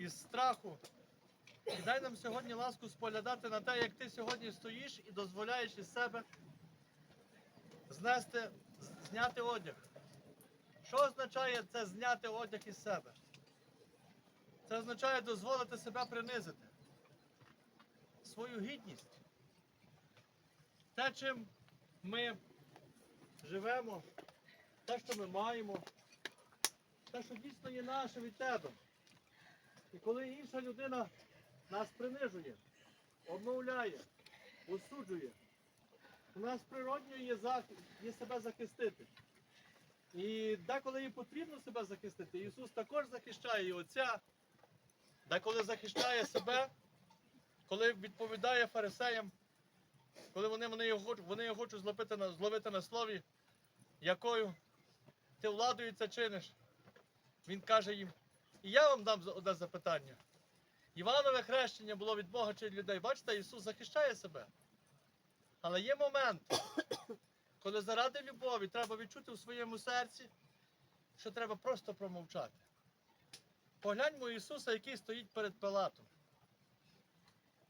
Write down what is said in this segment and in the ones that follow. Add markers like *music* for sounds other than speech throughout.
із страху. І дай нам сьогодні ласку споглядати на те, як ти сьогодні стоїш і дозволяєш із себе знести, зняти одяг. Що означає це зняти одяг із себе? Це означає дозволити себе принизити. Свою гідність. Те, чим ми живемо, те, що ми маємо, те, що дійсно є наше від тебе. І коли інша людина нас принижує, обмовляє, осуджує, у нас природньо є, захист, є себе захистити. І деколи їй потрібно себе захистити, Ісус також захищає і Отця, деколи захищає себе, коли відповідає фарисеям, коли вони, вони, його, хочуть- вони його хочуть зловити на, зловити на слові, якою ти владою це чиниш. Він каже їм, і я вам дам одне запитання. Іванове хрещення було від Бога чи від людей. Бачите, Ісус захищає себе. Але є момент, *coughs* коли заради любові треба відчути у своєму серці, що треба просто промовчати. Погляньмо Ісуса, який стоїть перед Пилатом.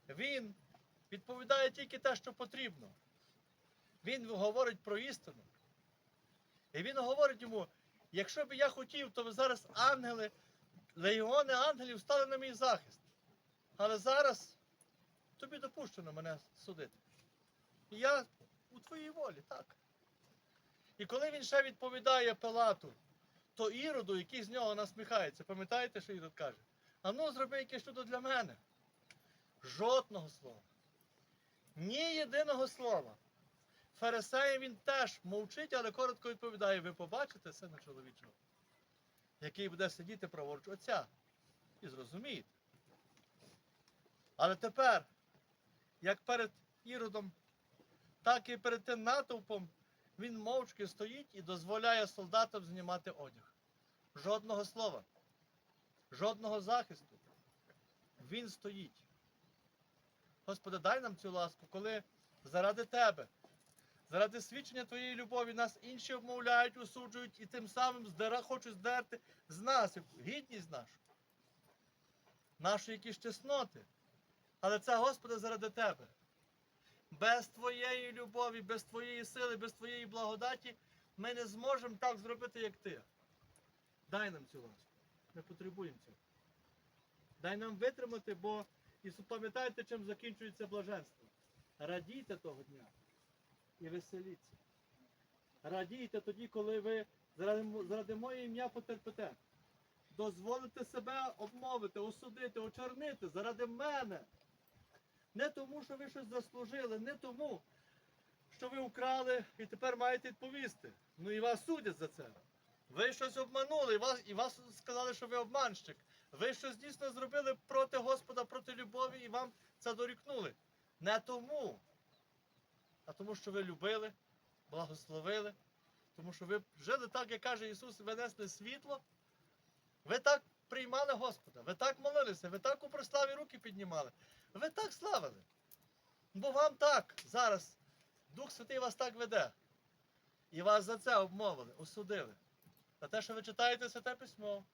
Він відповідає тільки те, що потрібно. Він говорить про істину. І він говорить йому: якщо б я хотів, то зараз ангели, легіони ангелів стали на мій захист. Але зараз тобі допущено мене судити. І я у твоїй волі, так. І коли він ще відповідає Пилату, то Іроду, який з нього насміхається, пам'ятаєте, що Ірод каже? А ну зроби якесь чудо для мене. Жодного слова. Ні єдиного слова. Фарисеї він теж мовчить, але коротко відповідає: ви побачите сина чоловічого, який буде сидіти праворуч отця. І зрозумієте. Але тепер, як перед Іродом, так і перед тим натовпом, він мовчки стоїть і дозволяє солдатам знімати одяг. Жодного слова, жодного захисту. Він стоїть. Господи, дай нам цю ласку, коли заради Тебе, заради свідчення Твоєї любові нас інші обмовляють, осуджують і тим самим здера, хочуть здерти з нас гідність нашу, нашої якісь чесноти. Але це, Господи, заради Тебе. Без Твоєї любові, без Твоєї сили, без Твоєї благодаті ми не зможемо так зробити, як Ти. Дай нам цю ласку. Ми потребуємо цього. Дай нам витримати, бо і пам'ятайте, чим закінчується блаженство. Радійте того дня і веселіться. Радійте тоді, коли ви заради, заради моє ім'я потерпите. Дозволите себе обмовити, осудити, очорнити заради мене. Не тому, що ви щось заслужили, не тому, що ви украли і тепер маєте відповісти. Ну і вас судять за це. Ви щось обманули, і вас, і вас сказали, що ви обманщик. Ви щось дійсно зробили проти Господа, проти любові, і вам це дорікнули. Не тому, а тому, що ви любили, благословили, тому що ви жили так, як каже Ісус, ви несли світло. Ви так приймали Господа, ви так молилися, ви так у прославі руки піднімали, ви так славили. Бо вам так зараз Дух Святий вас так веде. І вас за це обмовили, осудили. За те, що ви читаєте Святе Письмо,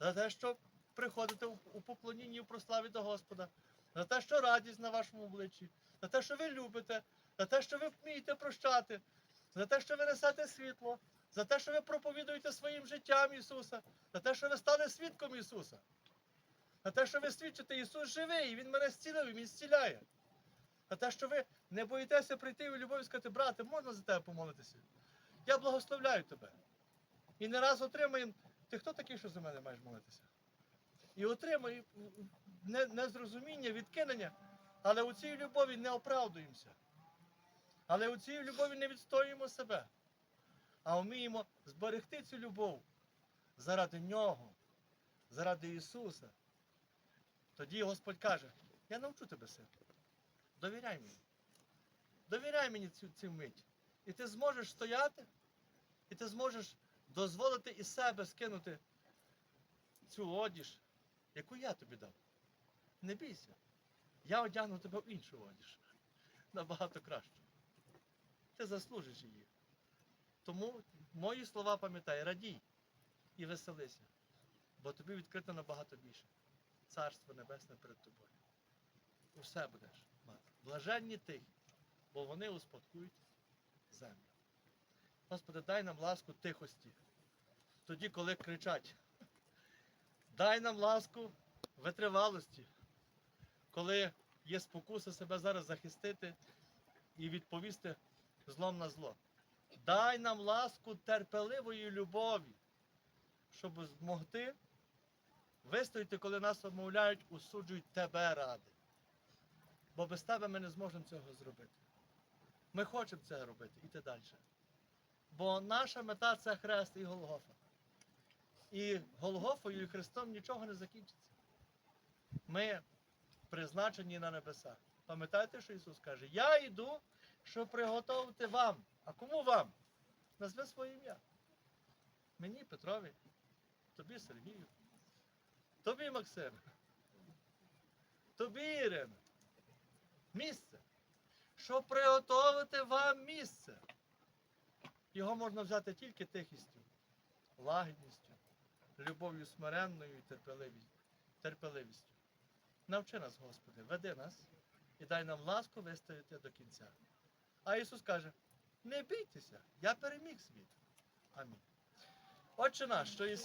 за те, що приходите у поклонінні і у прославі до Господа, за те, що радість на вашому обличчі, за те, що ви любите, за те, що ви вмієте прощати, за те, що ви несете світло, за те, що ви проповідуєте своїм життям Ісуса, за те, що ви стали свідком Ісуса, за те, що ви свідчите, Ісус живий, і Він мене зцілив, і Він зціляє. За те, що ви не боїтеся прийти у любові і сказати, брате, можна за тебе помолитися? Я благословляю тебе. І не раз отримаємо, ти хто такий, що за мене маєш молитися? І отримує не- незрозуміння, відкинення, але у цій любові не оправдуємося. Але у цій любові не відстоюємо себе, а вміємо зберегти цю любов заради Нього, заради Ісуса. Тоді Господь каже, я навчу тебе все. Довіряй мені. Довіряй мені цю, цю мить. І ти зможеш стояти, і ти зможеш дозволити із себе скинути цю одіж, яку я тобі дав. Не бійся. Я одягну тебе в іншу одіж. Набагато краще. Ти заслужиш її. Тому мої слова пам'ятай, радій і веселися, бо тобі відкрито набагато більше. Царство Небесне перед тобою. Усе будеш мати. Блаженні тихі, бо вони успадкують землю. Господи, дай нам ласку тихості. Тоді, коли кричать. Дай нам ласку витривалості, коли є спокуса себе зараз захистити і відповісти злом на зло. Дай нам ласку терпеливої любові, щоб змогти вистояти, коли нас обмовляють, усуджують тебе ради. Бо без тебе ми не зможемо цього зробити. Ми хочемо це робити, іти далі. Бо наша мета це хрест і Голгофа. І Голгофою і Христом нічого не закінчиться. Ми призначені на небеса. Пам'ятаєте, що Ісус каже? Я йду, щоб приготувати вам. А кому вам? Назви своє ім'я. Мені, Петрові, тобі Сергію, тобі Максим, тобі Ірина. Місце. Щоб приготувати вам місце. Його можна взяти тільки тихістю, лагідністю, любов'ю смиренною і терпеливістю. Навчи нас, Господи, веди нас і дай нам ласку вистояти до кінця. А Ісус каже: не бійтеся, я переміг світ. Амінь. Отче наш, що єси